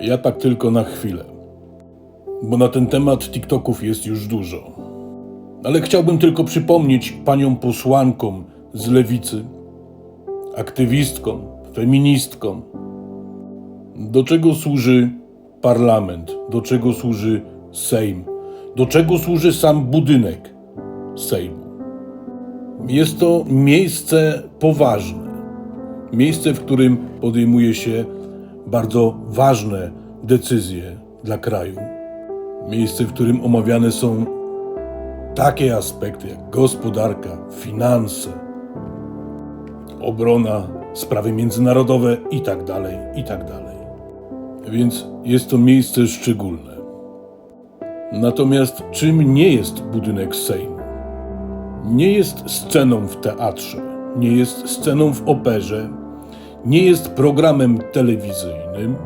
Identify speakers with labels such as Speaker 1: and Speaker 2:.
Speaker 1: Ja tak tylko na chwilę, bo na ten temat TikToków jest już dużo. Ale chciałbym tylko przypomnieć paniom posłankom z lewicy, aktywistkom, feministkom, do czego służy parlament, do czego służy Sejm, do czego służy sam budynek Sejmu. Jest to miejsce poważne, miejsce, w którym podejmuje się bardzo ważne decyzje dla kraju, miejsce, w którym omawiane są takie aspekty jak gospodarka, finanse, obrona, sprawy międzynarodowe itd., itd. Więc jest to miejsce szczególne. Natomiast czym nie jest budynek Sejmu? Nie jest sceną w teatrze, nie jest sceną w operze, nie jest programem telewizyjnym,